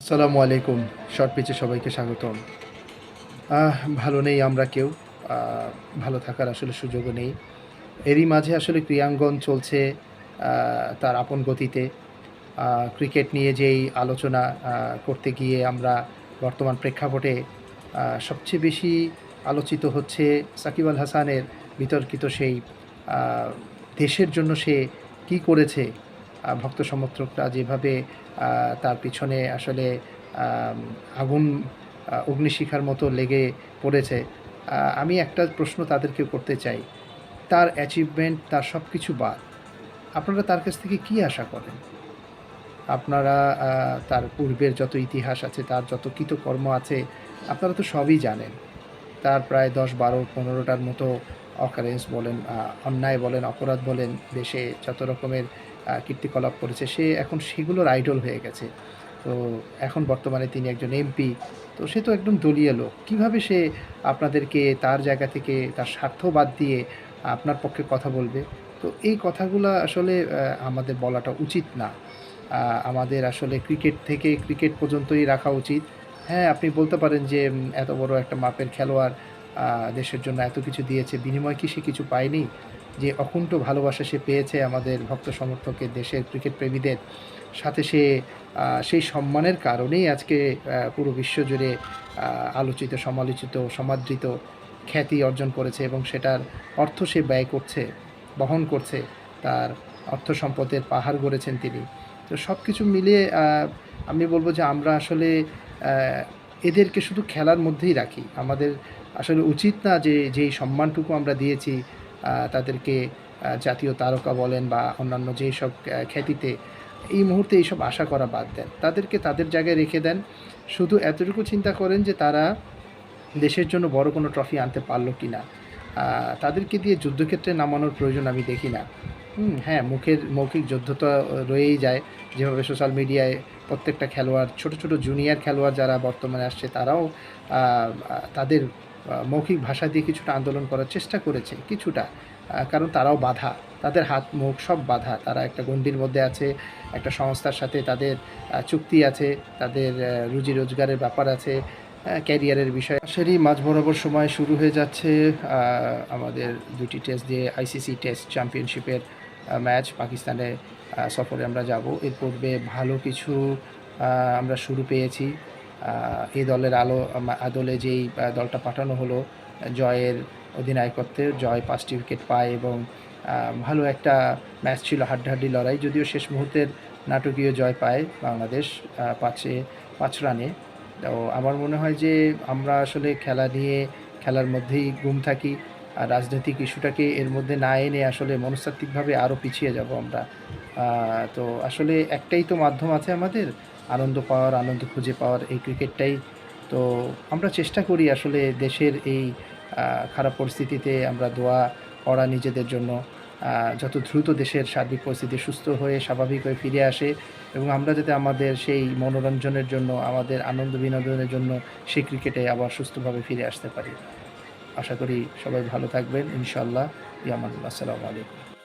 আসসালামু আলাইকুম, শর্ট পিচে সবাইকে স্বাগতম। ভালো নেই আমরা কেউ ভালো থাকার আসলে সুযোগও নেই। এরই মাঝে আসলে ক্রিয়াঙ্গন চলছে তার আপন গতিতে। ক্রিকেট নিয়ে যেই আলোচনা করতে গিয়ে আমরা বর্তমান প্রেক্ষাপটে সবচেয়ে বেশি আলোচিত হচ্ছে সাকিব আল হাসানের বিতর্কিত সেই দেশের জন্য সে কি করেছে ভক্ত সমর্থকরা যেভাবে তার পিছনে আসলে আগুন অগ্নিশিখার মতো লেগে পড়েছে। আমি একটা প্রশ্ন তাদেরকে করতে চাই। তার অ্যাচিভমেন্ট তার সব কিছু বাদ, আপনারা তার কাছ থেকে কি আশা করেন? আপনারা তার পূর্বের যত ইতিহাস আছে, তার যত কৃতকর্ম আছে, আপনারা তো সবই জানেন। তার প্রায় দশ, বারো, পনেরোটার মতো অকারেন্স বলেন অন্যায় বলেন, অপরাধ বলেন, দেশে যত রকমের কীর্তিকলাপ করেছে, সে এখন সেগুলোর আইডল হয়ে গেছে। তো এখন বর্তমানে তিনি একজন এমপি তো সে তো একদম দলীয় লোক। কীভাবে সে আপনাদেরকে তার জায়গা থেকে তার স্বার্থ বাদ দিয়ে আপনার পক্ষে কথা বলবে? তো এই কথাগুলো আসলে আমাদের বলাটা উচিত না। আমাদের আসলে ক্রিকেট থেকে ক্রিকেট পর্যন্তই রাখা উচিত। হ্যাঁ আপনি বলতে পারেন যে এত বড় একটা মাপের খেলোয়াড় দেশের জন্য এত কিছু দিয়েছে, বিনিময় কি সে কিছু পায়নি? যে অকুণ্ঠ ভালোবাসা সে পেয়েছে আমাদের ভক্ত সমর্থকের দেশের ক্রিকেট প্রেমীদের, সাথে সে সেই সম্মানের কারণেই আজকে পুরো বিশ্ব জুড়ে আলোচিত, সমালোচিত, সমাদৃত খ্যাতি অর্জন করেছে এবং সেটার অর্থ সে ব্যয় করছে, বহন করছে, তার অর্থ সম্পদের পাহাড় গড়েছেন তিনি। তো সব কিছু মিলিয়ে আমি বলব যে আমরা আসলে এদেরকে শুধু খেলার মধ্যেই রাখি। আমাদের আসলে উচিত না যে, যেই সম্মানটুকু আমরা দিয়েছি তাদেরকে জাতীয় তারকা বলেন বা অন্যান্য যেই সব খ্যাতিতে এই মুহূর্তে এইসব আশা করা বাদ দেন। তাদেরকে তাদের জায়গায় রেখে দেন। শুধু এতটুকু চিন্তা করেন যে তারা দেশের জন্য বড় কোনো ট্রফি আনতে পারল কি না। তাদেরকে দিয়ে যুদ্ধক্ষেত্রে নামানোর প্রয়োজন আমি দেখি না। হ্যাঁ মুখের মৌখিক যুদ্ধ তো রয়েই যায়। যেভাবে সোশ্যাল মিডিয়ায় প্রত্যেকটা খেলোয়াড়, ছোট ছোট জুনিয়র খেলোয়াড় যারা বর্তমানে আসছে, তারাও তাদের মৌখিক ভাষা দিয়ে কিছুটা আন্দোলন করার চেষ্টা করেছে, কিছুটা। কারণ তারাও বাধা। তাদের হাত, মুখ সব বাধা। তারা একটা গণ্ডির মধ্যে আছে, একটা সংস্থার সাথে তাদের চুক্তি আছে, তাদের রুজি রোজগারের ব্যাপার আছে ক্যারিয়ারের বিষয়। সেরই মাঝ বরাবর সময় শুরু হয়ে যাচ্ছে আমাদের দুটি টেস্ট দিয়ে আইসিসি টেস্ট চ্যাম্পিয়নশিপের ম্যাচ। পাকিস্তানে সফরে আমরা যাব। এর পূর্বে ভালো কিছু আমরা শুরু পেয়েছি। এই দলের আলো আদলে যেই দলটা পাঠানো হলো, জয়ের অধিনায়কত্বে, জয় পাঁচটি উইকেট পায় এবং ভালো একটা ম্যাচ ছিল হাড্ডাহাড্ডি লড়াই, যদিও শেষ মুহূর্তের নাটকীয় জয় পায় বাংলাদেশ পাঁচে, পাঁচ রানে। তো আমার মনে হয় যে আমরা আসলে খেলা নিয়ে, খেলার মধ্যেই গুম থাকি আর রাজনৈতিক ইস্যুটাকে এর মধ্যে না এনে আসলে মনস্তাত্ত্বিকভাবে আরও পিছিয়ে যাব আমরা। তো আসলে একটাই তো মাধ্যম আছে আমাদের আনন্দ পাওয়ার, আনন্দ খুঁজে পাওয়ার এই ক্রিকেটটাই। তো আমরা চেষ্টা করি আসলে দেশের এই খারাপ পরিস্থিতিতে আমরা দোয়া করা নিজেদের জন্য। যত দ্রুত দেশের সার্বিক পরিস্থিতি সুস্থ হয়ে, স্বাভাবিক হয়ে ফিরে আসে এবং আমরা যাতে আমাদের সেই মনোরঞ্জনের জন্য, আমাদের আনন্দ বিনোদনের জন্য সেই ক্রিকেটে আবার সুস্থভাবে ফিরে আসতে পারি। আশা করি সবাই ভালো থাকবেন। ইনশাল্লাহ ইয়ামান আসসালামু আলাইকুম।